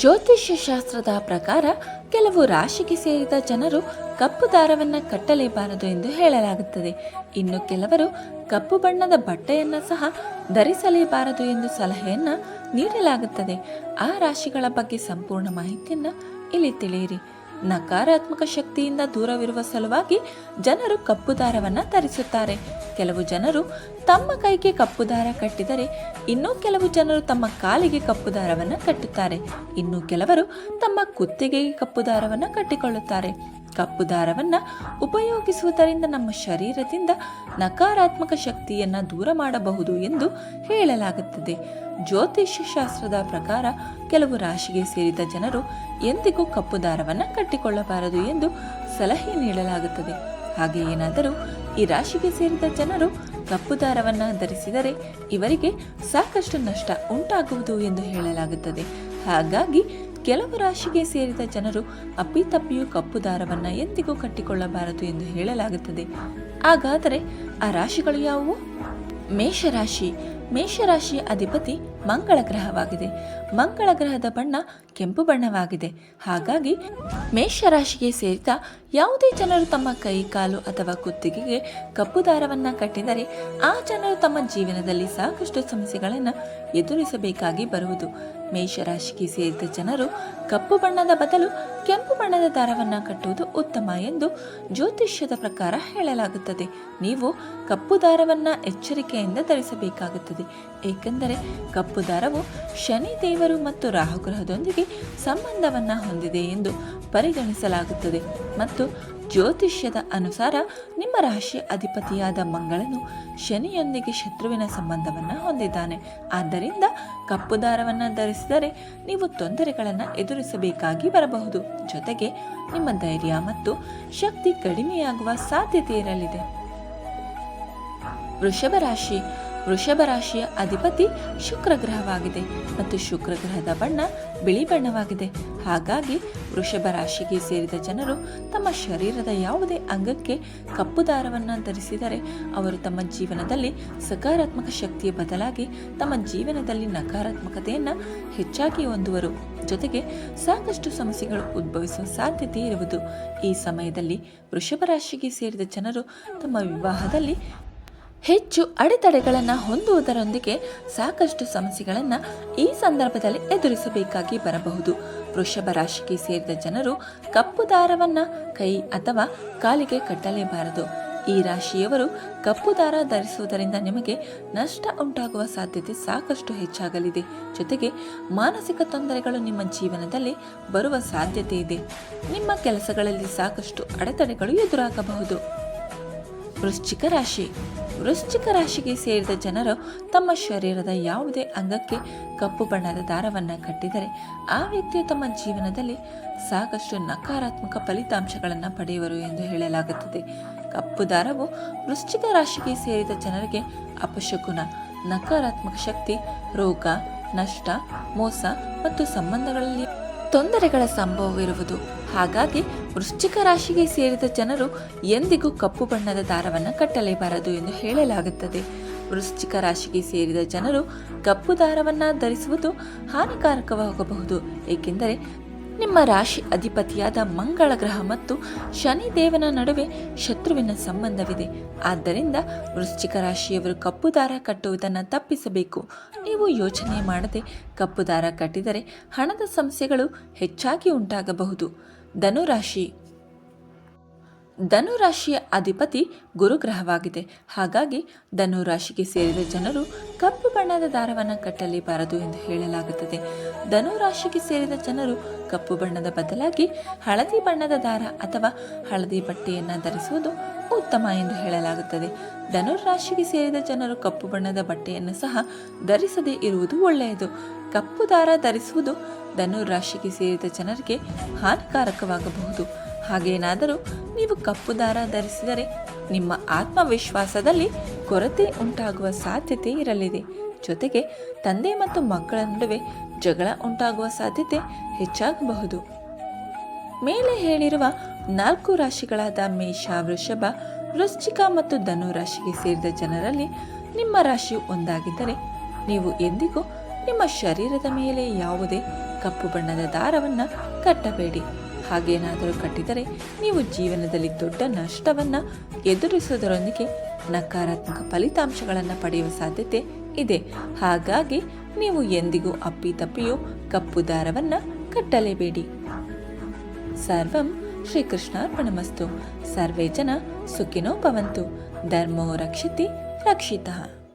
ಜ್ಯೋತಿಷ್ಯ ಶಾಸ್ತ್ರದ ಪ್ರಕಾರ ಕೆಲವು ರಾಶಿಗೆ ಸೇರಿದ ಜನರು ಕಪ್ಪು ದಾರವನ್ನು ಕಟ್ಟಲೇಬಾರದು ಎಂದು ಹೇಳಲಾಗುತ್ತದೆ. ಇನ್ನು ಕೆಲವರು ಕಪ್ಪು ಬಣ್ಣದ ಬಟ್ಟೆಯನ್ನು ಸಹ ಧರಿಸಲೇಬಾರದು ಎಂದು ಸಲಹೆಯನ್ನು ನೀಡಲಾಗುತ್ತದೆ. ಆ ರಾಶಿಗಳ ಬಗ್ಗೆ ಸಂಪೂರ್ಣ ಮಾಹಿತಿಯನ್ನು ಇಲ್ಲಿ ತಿಳಿಯಿರಿ. ನಕಾರಾತ್ಮಕ ಶಕ್ತಿಯಿಂದ ದೂರವಿರುವ ಸಲುವಾಗಿ ಜನರು ಕಪ್ಪು ದಾರವನ್ನು ಧರಿಸುತ್ತಾರೆ ಕೆಲವು ಜನರು ತಮ್ಮ ಕೈಗೆ ಕಪ್ಪು ದಾರ ಕಟ್ಟಿದರೆ ಇನ್ನೂ ಕೆಲವು ಜನರು ತಮ್ಮ ಕಾಲಿಗೆ ಕಪ್ಪು ದಾರವನ್ನು ಕಟ್ಟುತ್ತಾರೆ. ಇನ್ನು ಕೆಲವರು ತಮ್ಮ ಕುತ್ತಿಗೆಗೆ ಕಪ್ಪು ದಾರವನ್ನು ಕಟ್ಟಿಕೊಳ್ಳುತ್ತಾರೆ. ಕಪ್ಪು ದಾರವನ್ನು ಉಪಯೋಗಿಸುವುದರಿಂದ ನಮ್ಮ ಶರೀರದಿಂದ ನಕಾರಾತ್ಮಕ ಶಕ್ತಿಯನ್ನು ದೂರ ಮಾಡಬಹುದು ಎಂದು ಹೇಳಲಾಗುತ್ತದೆ. ಜ್ಯೋತಿಷ್ಯ ಶಾಸ್ತ್ರದ ಪ್ರಕಾರ ಕೆಲವು ರಾಶಿಗೆ ಸೇರಿದ ಜನರು ಎಂದಿಗೂ ಕಪ್ಪು ದಾರವನ್ನು ಕಟ್ಟಿಕೊಳ್ಳಬಾರದು ಎಂದು ಸಲಹೆ ನೀಡಲಾಗುತ್ತದೆ. ಹಾಗೆ ಏನಾದರೂ ಈ ರಾಶಿಗೆ ಸೇರಿದ ಜನರು ಕಪ್ಪು ದಾರವನ್ನು ಧರಿಸಿದರೆ ಇವರಿಗೆ ಸಾಕಷ್ಟು ನಷ್ಟ ಉಂಟಾಗುವುದು ಎಂದು ಹೇಳಲಾಗುತ್ತದೆ. ಹಾಗಾಗಿ ಕೆಲವು ರಾಶಿಗೆ ಸೇರಿದ ಜನರು ಅಪ್ಪಿತಪ್ಪಿಯೂ ಕಪ್ಪು ದಾರವನ್ನು ಎಂದಿಗೂ ಕಟ್ಟಿಕೊಳ್ಳಬಾರದು ಎಂದು ಹೇಳಲಾಗುತ್ತದೆ. ಹಾಗಾದರೆ ಆ ರಾಶಿಗಳು ಯಾವುವು? ಮೇಷರಾಶಿ. ಮೇಷರಾಶಿಯ ಅಧಿಪತಿ ಮಂಗಳ ಗ್ರಹವಾಗಿದೆ. ಮಂಗಳ ಗ್ರಹದ ಬಣ್ಣ ಕೆಂಪು ಬಣ್ಣವಾಗಿದೆ. ಹಾಗಾಗಿ ಮೇಷರಾಶಿಗೆ ಸೇರಿದ ಯಾವುದೇ ಜನರು ತಮ್ಮ ಕೈ, ಕಾಲು ಅಥವಾ ಕುತ್ತಿಗೆಗೆ ಕಪ್ಪು ದಾರವನ್ನು ಕಟ್ಟಿದರೆ ಆ ಜನರು ತಮ್ಮ ಜೀವನದಲ್ಲಿ ಸಾಕಷ್ಟು ಸಮಸ್ಯೆಗಳನ್ನು ಎದುರಿಸಬೇಕಾಗಿ ಬರುವುದು. ಮೇಷರಾಶಿಗೆ ಸೇರಿದ ಜನರು ಕಪ್ಪು ಬಣ್ಣದ ಬದಲು ಕೆಂಪು ಬಣ್ಣದ ದಾರವನ್ನು ಕಟ್ಟುವುದು ಉತ್ತಮ ಎಂದು ಜ್ಯೋತಿಷ್ಯದ ಪ್ರಕಾರ ಹೇಳಲಾಗುತ್ತದೆ. ನೀವು ಕಪ್ಪು ದಾರವನ್ನು ಎಚ್ಚರಿಕೆಯಿಂದ ಧರಿಸಬೇಕಾಗುತ್ತದೆ. ಏಕೆಂದರೆ ಕಪ್ಪು ದಾರವು ಶನಿ, ದೇವರು ಮತ್ತು ರಾಹುಗ್ರಹದೊಂದಿಗೆ ಸಂಬಂಧವನ್ನು ಹೊಂದಿದೆ ಎಂದು ಪರಿಗಣಿಸಲಾಗುತ್ತದೆ. ಮತ್ತು ಜ್ಯೋತಿಷ್ಯದ ಅನುಸಾರ ನಿಮ್ಮ ರಾಶಿ ಅಧಿಪತಿಯಾದ ಮಂಗಳನು ಶನಿಯೊಂದಿಗೆ ಶತ್ರುವಿನ ಸಂಬಂಧವನ್ನು ಹೊಂದಿದ್ದಾನೆ. ಆದ್ದರಿಂದ ಕಪ್ಪು ದಾರವನ್ನು ಧರಿಸಿದರೆ ನೀವು ತೊಂದರೆಗಳನ್ನು ಎದುರಿಸಬೇಕಾಗಿ ಬರಬಹುದು. ಜೊತೆಗೆ ನಿಮ್ಮ ಧೈರ್ಯ ಮತ್ತು ಶಕ್ತಿ ಕಡಿಮೆಯಾಗುವ ಸಾಧ್ಯತೆ ಇರಲಿದೆ. ವೃಷಭ ರಾಶಿ ವೃಷಭ ರಾಶಿಯ ಅಧಿಪತಿ ಶುಕ್ರ ಗ್ರಹವಾಗಿದೆ ಮತ್ತು ಶುಕ್ರ ಗ್ರಹದ ಬಣ್ಣ ಬಿಳಿ ಬಣ್ಣವಾಗಿದೆ. ಹಾಗಾಗಿ ವೃಷಭ ರಾಶಿಗೆ ಸೇರಿದ ಜನರು ತಮ್ಮ ಶರೀರದ ಯಾವುದೇ ಅಂಗಕ್ಕೆ ಕಪ್ಪು ದಾರವನ್ನು ಧರಿಸಿದರೆ ಅವರು ತಮ್ಮ ಜೀವನದಲ್ಲಿ ಸಕಾರಾತ್ಮಕ ಶಕ್ತಿಯ ಬದಲಾಗಿ ತಮ್ಮ ಜೀವನದಲ್ಲಿ ನಕಾರಾತ್ಮಕತೆಯನ್ನು ಹೆಚ್ಚಾಗಿ ಹೊಂದುವರು. ಜೊತೆಗೆ ಸಾಕಷ್ಟು ಸಮಸ್ಯೆಗಳು ಉದ್ಭವಿಸುವ ಸಾಧ್ಯತೆ ಇರುವುದು. ಈ ಸಮಯದಲ್ಲಿ ವೃಷಭ ರಾಶಿಗೆ ಸೇರಿದ ಜನರು ತಮ್ಮ ವಿವಾಹದಲ್ಲಿ ಹೆಚ್ಚು ಅಡೆತಡೆಗಳನ್ನು ಹೊಂದುವುದರೊಂದಿಗೆ ಸಾಕಷ್ಟು ಸಮಸ್ಯೆಗಳನ್ನು ಈ ಸಂದರ್ಭದಲ್ಲಿ ಎದುರಿಸಬೇಕಾಗಿ ಬರಬಹುದು. ವೃಷಭ ರಾಶಿಗೆ ಸೇರಿದ ಜನರು ಕಪ್ಪು ದಾರವನ್ನು ಕೈ ಅಥವಾ ಕಾಲಿಗೆ ಕಟ್ಟಲೇಬಾರದು. ಈ ರಾಶಿಯವರು ಕಪ್ಪು ದಾರ ಧರಿಸುವುದರಿಂದ ನಿಮಗೆ ನಷ್ಟ ಉಂಟಾಗುವ ಸಾಧ್ಯತೆ ಸಾಕಷ್ಟು ಹೆಚ್ಚಾಗಲಿದೆ. ಜೊತೆಗೆ ಮಾನಸಿಕ ತೊಂದರೆಗಳು ನಿಮ್ಮ ಜೀವನದಲ್ಲಿ ಬರುವ ಸಾಧ್ಯತೆ ಇದೆ. ನಿಮ್ಮ ಕೆಲಸಗಳಲ್ಲಿ ಸಾಕಷ್ಟು ಅಡೆತಡೆಗಳು ಎದುರಾಗಬಹುದು. ವೃಶ್ಚಿಕ ರಾಶಿ. ವೃಶ್ಚಿಕ ರಾಶಿಗೆ ಸೇರಿದ ಜನರು ತಮ್ಮ ಶರೀರದ ಯಾವುದೇ ಅಂಗಕ್ಕೆ ಕಪ್ಪು ಬಣ್ಣದ ದಾರವನ್ನು ಕಟ್ಟಿದರೆ ಆ ವ್ಯಕ್ತಿಯು ತಮ್ಮ ಜೀವನದಲ್ಲಿ ಸಾಕಷ್ಟು ನಕಾರಾತ್ಮಕ ಫಲಿತಾಂಶಗಳನ್ನು ಪಡೆಯುವರು ಎಂದು ಹೇಳಲಾಗುತ್ತದೆ. ಕಪ್ಪು ದಾರವು ವೃಶ್ಚಿಕ ರಾಶಿಗೆ ಸೇರಿದ ಜನರಿಗೆ ಅಪಶಕುನ, ನಕಾರಾತ್ಮಕ ಶಕ್ತಿ, ರೋಗ, ನಷ್ಟ, ಮೋಸ ಮತ್ತು ಸಂಬಂಧಗಳಲ್ಲಿ ತೊಂದರೆಗಳ ಸಂಭವವಿರುವುದು. ಹಾಗಾಗಿ ವೃಶ್ಚಿಕ ರಾಶಿಗೆ ಸೇರಿದ ಜನರು ಎಂದಿಗೂ ಕಪ್ಪು ಬಣ್ಣದ ದಾರವನ್ನು ಕಟ್ಟಲೇಬಾರದು ಎಂದು ಹೇಳಲಾಗುತ್ತದೆ. ವೃಶ್ಚಿಕ ರಾಶಿಗೆ ಸೇರಿದ ಜನರು ಕಪ್ಪು ದಾರವನ್ನು ಧರಿಸುವುದು ಹಾನಿಕಾರಕವಾಗಬಹುದು. ಏಕೆಂದರೆ ನಿಮ್ಮ ರಾಶಿ ಅಧಿಪತಿಯಾದ ಮಂಗಳ ಗ್ರಹ ಮತ್ತು ಶನಿ ದೇವನ ನಡುವೆ ಶತ್ರುವಿನ ಸಂಬಂಧವಿದೆ. ಆದ್ದರಿಂದ ವೃಶ್ಚಿಕ ರಾಶಿಯವರು ಕಪ್ಪು ದಾರ ಕಟ್ಟುವುದನ್ನು ತಪ್ಪಿಸಬೇಕು. ನೀವು ಯೋಚನೆ ಮಾಡದೆ ಕಪ್ಪು ದಾರ ಕಟ್ಟಿದರೆ ಹಣದ ಸಮಸ್ಯೆಗಳು ಹೆಚ್ಚಾಗಿ ಉಂಟಾಗಬಹುದು. ధనురాశి ಧನುರಾಶಿಯ ಅಧಿಪತಿ ಗುರುಗ್ರಹವಾಗಿದೆ. ಹಾಗಾಗಿ ಧನುರಾಶಿಗೆ ಸೇರಿದ ಜನರು ಕಪ್ಪು ಬಣ್ಣದ ದಾರವನ್ನು ಕಟ್ಟಲೇಬಾರದು ಎಂದು ಹೇಳಲಾಗುತ್ತದೆ. ಧನುರಾಶಿಗೆ ಸೇರಿದ ಜನರು ಕಪ್ಪು ಬಣ್ಣದ ಬದಲಾಗಿ ಹಳದಿ ಬಣ್ಣದ ದಾರ ಅಥವಾ ಹಳದಿ ಬಟ್ಟೆಯನ್ನು ಧರಿಸುವುದು ಉತ್ತಮ ಎಂದು ಹೇಳಲಾಗುತ್ತದೆ. ಧನುರಾಶಿಗೆ ಸೇರಿದ ಜನರು ಕಪ್ಪು ಬಣ್ಣದ ಬಟ್ಟೆಯನ್ನು ಸಹ ಧರಿಸದೇ ಇರುವುದು ಒಳ್ಳೆಯದು. ಕಪ್ಪು ದಾರ ಧರಿಸುವುದು ಧನುರಾಶಿಗೆ ಸೇರಿದ ಜನರಿಗೆ ಹಾನಿಕಾರಕವಾಗಬಹುದು. ಹಾಗೇನಾದರೂ ನೀವು ಕಪ್ಪು ದಾರ ಧರಿಸಿದರೆ ನಿಮ್ಮ ಆತ್ಮವಿಶ್ವಾಸದಲ್ಲಿ ಕೊರತೆ ಉಂಟಾಗುವ ಸಾಧ್ಯತೆ ಇರಲಿದೆ. ಜೊತೆಗೆ ತಂದೆ ಮತ್ತು ಮಕ್ಕಳ ನಡುವೆ ಜಗಳ ಉಂಟಾಗುವ ಸಾಧ್ಯತೆ ಹೆಚ್ಚಾಗಬಹುದು. ಮೇಲೆ ಹೇಳಿರುವ ನಾಲ್ಕು ರಾಶಿಗಳಾದ ಮೇಷ, ವೃಷಭ, ವೃಶ್ಚಿಕ ಮತ್ತು ಧನು ರಾಶಿಗೆ ಸೇರಿದ ಜನರಲ್ಲಿ ನಿಮ್ಮ ರಾಶಿಯು ಒಂದಾಗಿದ್ದರೆ ನೀವು ಎಂದಿಗೂ ನಿಮ್ಮ ಶರೀರದ ಮೇಲೆ ಯಾವುದೇ ಕಪ್ಪು ಬಣ್ಣದ ದಾರವನ್ನು ಕಟ್ಟಬೇಡಿ. ಹಾಗೇನಾದರೂ ಕಟ್ಟಿದರೆ ನೀವು ಜೀವನದಲ್ಲಿ ದೊಡ್ಡ ನಷ್ಟವನ್ನು ಎದುರಿಸುವುದರೊಂದಿಗೆ ನಕಾರಾತ್ಮಕ ಫಲಿತಾಂಶಗಳನ್ನು ಪಡೆಯುವ ಸಾಧ್ಯತೆ ಇದೆ. ಹಾಗಾಗಿ ನೀವು ಎಂದಿಗೂ ಅಪ್ಪಿತಪ್ಪಿಯೂ ಕಪ್ಪು ದಾರವನ್ನು ಕಟ್ಟಲೇಬೇಡಿ. ಸರ್ವಂ ಶ್ರೀಕೃಷ್ಣಾರ್ಪಣಮಸ್ತು. ಸರ್ವೇ ಜನ ಸುಖಿನೋ ಭವಂತು. ಧರ್ಮೋ ರಕ್ಷಿತಿ ರಕ್ಷಿತಃ.